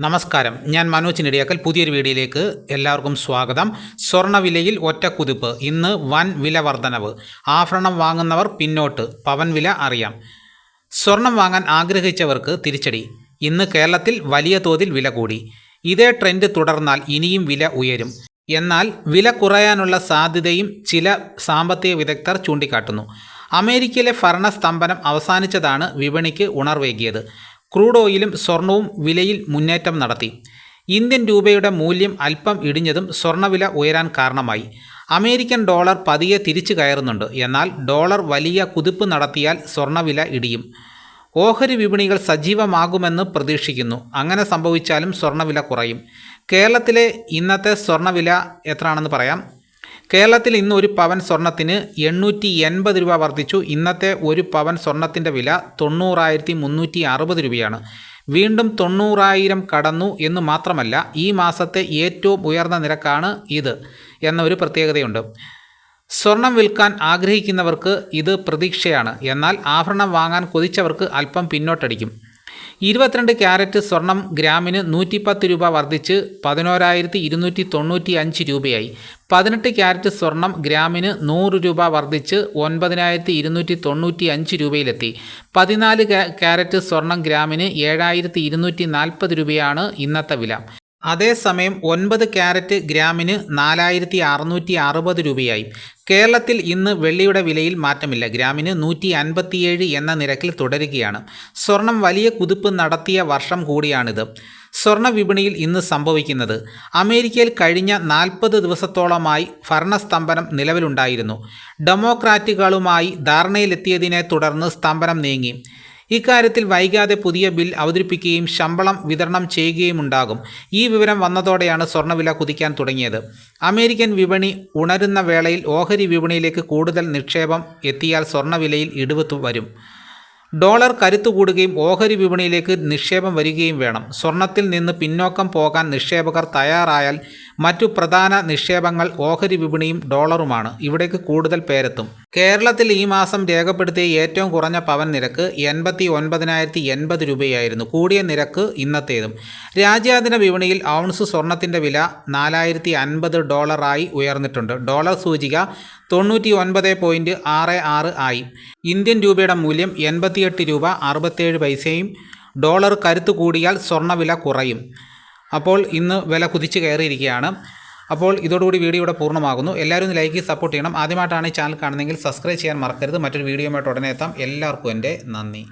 നമസ്കാരം. ഞാൻ മനോജ് നെടിയാക്കൽ. പുതിയൊരു വീഡിയോയിലേക്ക് എല്ലാവർക്കും സ്വാഗതം. സ്വർണവിലയിൽ ഒറ്റക്കുതിപ്പ്. ഇന്ന് വൻ വില വർധനവ് ആഭരണം വാങ്ങുന്നവർ പിന്നോട്ട്. പവൻ വില അറിയാം. സ്വർണം വാങ്ങാൻ ആഗ്രഹിച്ചവർക്ക് തിരിച്ചടി. ഇന്ന് കേരളത്തിൽ വലിയ തോതിൽ വില കൂടി. ഇതേ ട്രെൻഡ് തുടർന്നാൽ ഇനിയും വില ഉയരും. എന്നാൽ വില കുറയാനുള്ള സാധ്യതയും ചില സാമ്പത്തിക വിദഗ്ധർ ചൂണ്ടിക്കാട്ടുന്നു. അമേരിക്കയിലെ ഭരണസ്തംഭനം അവസാനിച്ചതാണ് വിപണിക്ക് ഉണർവേകിയത്. ക്രൂഡ് ഓയിലും സ്വർണവും വിലയിൽ മുന്നേറ്റം നടത്തി. ഇന്ത്യൻ രൂപയുടെ മൂല്യം അല്പം ഇടിഞ്ഞതും സ്വർണവില ഉയരാൻ കാരണമായി. അമേരിക്കൻ ഡോളർ പതിയെ തിരിച്ചു കയറുന്നുണ്ട്. എന്നാൽ ഡോളർ വലിയ കുതിപ്പ് നടത്തിയാൽ സ്വർണവില ഇടിയും. ഓഹരി വിപണികൾ സജീവമാകുമെന്ന് പ്രതീക്ഷിക്കുന്നു. അങ്ങനെ സംഭവിച്ചാലും സ്വർണവില കുറയും. കേരളത്തിലെ ഇന്നത്തെ സ്വർണവില എത്രയാണെന്ന് പറയാം? കേരളത്തിൽ ഇന്ന് ഒരു പവൻ സ്വർണത്തിന് എണ്ണൂറ്റി എൺപത് രൂപ വർദ്ധിച്ചു. ഇന്നത്തെ ഒരു പവൻ സ്വർണത്തിന്റെ വില തൊണ്ണൂറായിരത്തി മുന്നൂറ്റി അറുപത് രൂപയാണ്. വീണ്ടും തൊണ്ണൂറായിരം കടന്നു എന്ന് മാത്രമല്ല ഈ മാസത്തെ ഏറ്റവും ഉയർന്ന നിരക്കാണ് ഇത് എന്ന ഒരു പ്രത്യേകതയുണ്ട്. സ്വർണം വിൽക്കാൻ ആഗ്രഹിക്കുന്നവർക്ക് ഇത് പ്രതീക്ഷയാണ്. എന്നാൽ ആഭരണം വാങ്ങാൻ കൊതിച്ചവർക്ക് അല്പം പിന്നോട്ടടിക്കും. ഇരുപത്തിരണ്ട് ക്യാരറ്റ് സ്വർണം ഗ്രാമിന് നൂറ്റിപ്പത്ത് രൂപ വർദ്ധിച്ച് പതിനോരായിരത്തി ഇരുന്നൂറ്റി തൊണ്ണൂറ്റി അഞ്ച് രൂപയായി. പതിനെട്ട് ക്യാരറ്റ് സ്വർണം ഗ്രാമിന് നൂറ് രൂപ വർദ്ധിച്ച് ഒൻപതിനായിരത്തി ഇരുന്നൂറ്റി തൊണ്ണൂറ്റി അഞ്ച് രൂപയിലെത്തി. പതിനാല് ക്യാരറ്റ് സ്വർണം ഗ്രാമിന് ഏഴായിരത്തി ഇരുന്നൂറ്റി നാൽപ്പത് രൂപയാണ് ഇന്നത്തെ വില. അതേസമയം ഒൻപത് ക്യാരറ്റ് ഗ്രാമിന് നാലായിരത്തി അറുന്നൂറ്റി അറുപത് രൂപയായി. കേരളത്തിൽ ഇന്ന് വെള്ളിയുടെ വിലയിൽ മാറ്റമില്ല. ഗ്രാമിന് നൂറ്റി അൻപത്തിയേഴ് എന്ന നിരക്കിൽ തുടരുകയാണ്. സ്വർണം വലിയ കുതിപ്പ് നടത്തിയ വർഷം കൂടിയാണിത്. സ്വർണ വിപണിയിൽ ഇന്ന് സംഭവിക്കുന്നത് അമേരിക്കയിൽ കഴിഞ്ഞ നാൽപ്പത് ദിവസത്തോളമായി ഭരണസ്തംഭനം നിലവിലുണ്ടായിരുന്നു. ഡെമോക്രാറ്റുകളുമായി ധാരണയിലെത്തിയതിനെ തുടർന്ന് സ്തംഭനം നീങ്ങി. ഇക്കാര്യത്തിൽ വൈകാതെ പുതിയ ബിൽ അവതരിപ്പിക്കുകയും ശമ്പളം വിതരണം ചെയ്യുകയുമുണ്ടാകും. ഈ വിവരം വന്നതോടെയാണ് സ്വർണവില കുതിക്കാൻ തുടങ്ങിയത്. അമേരിക്കൻ വിപണി ഉണരുന്ന വേളയിൽ ഓഹരി വിപണിയിലേക്ക് കൂടുതൽ നിക്ഷേപം എത്തിയാൽ സ്വർണവിലയിൽ ഇടിവ് വരും ഡോളർ കരുത്തു കൂടുകയും ഓഹരി വിപണിയിലേക്ക് നിക്ഷേപം വരികയും വേണം. സ്വർണത്തിൽ നിന്ന് പിന്നോക്കം പോകാൻ നിക്ഷേപകർ തയ്യാറായാൽ മറ്റു പ്രധാന നിക്ഷേപങ്ങൾ ഓഹരി വിപണിയും ഡോളറുമാണ്. ഇവിടേക്ക് കൂടുതൽ പേരെത്തും. കേരളത്തിൽ ഈ മാസം രേഖപ്പെടുത്തിയ ഏറ്റവും കുറഞ്ഞ പവൻ നിരക്ക് എൺപത്തി ഒൻപതിനായിരത്തി എൺപത് രൂപയായിരുന്നു. കൂടിയ നിരക്ക് ഇന്നത്തേതും. രാജ്യാന്തര വിപണിയിൽ ഔൺസ് സ്വർണത്തിന്റെ വില നാലായിരത്തി അൻപത് ഡോളറായി ഉയർന്നിട്ടുണ്ട്. ഡോളർ സൂചിക തൊണ്ണൂറ്റി ഒൻപത് പോയിന്റ് ആറ് ആറ് ആയി. ഇന്ത്യൻ രൂപയുടെ മൂല്യം എൺപത്തിയെട്ട് രൂപ അറുപത്തേഴ് പൈസയും ഡോളർ കരുത്ത് കൂടിയാൽ സ്വർണവില കുറയും. അപ്പോൾ ഇന്ന് വില കുതിച്ചു കയറിയിരിക്കുകയാണ്. അപ്പോൾ ഇതോടുകൂടി വീഡിയോ ഇവിടെ പൂർണമാകുന്നു. എല്ലാവരും ഒന്ന് ലൈക്ക് സപ്പോർട്ട് ചെയ്യണം. ആദ്യമായിട്ടാണ് ഈ ചാനൽ കാണുന്നതെങ്കിൽ സബ്സ്ക്രൈബ് ചെയ്യാൻ മറക്കരുത്. മറ്റൊരു വീഡിയോയുമായിട്ട് ഉടനെ എത്താം. എല്ലാവർക്കും എന്റെ നന്ദി.